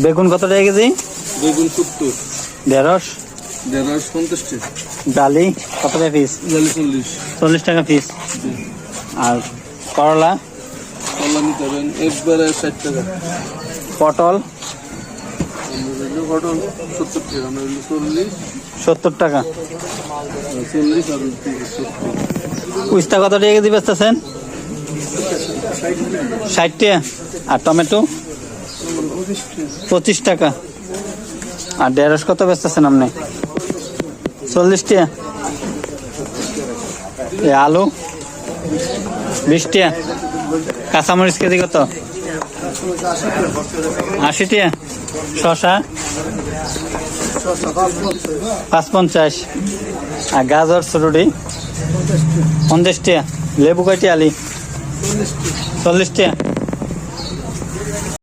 বেগুন কত টাকা কেজি? বেগুন সত্তর। ঢেঁড়স? দেড়শো পঞ্চাশ টাকা। ডালি? কত টাকা পিস জালি চল্লিশ। চল্লিশ টাকা পিস আর করলা? কলা নিতে পারেন একবারে ষাট টাকা। পটল? পটল সত্তর টাকা আমরা হইল চল্লিশ। সত্তর টাকা। চল্লিশ আর উস্তা কত টাকা কেজি বেচতেছেন? ষাট টাকা। আর টমেটো? পঁচিশ টাকা। আর ঢেঁড়স কত বেচতেছেন আপনি? চল্লিশ এ আলু, বিশ টাকা কাঁচামরিচ কেজি কত? আশি টাকা শশা পাঁচ পঞ্চাশ আর গাজর চুরুটি পঞ্চাশ টাকা লেবু কয়টি আলি? চল্লিশ টাকা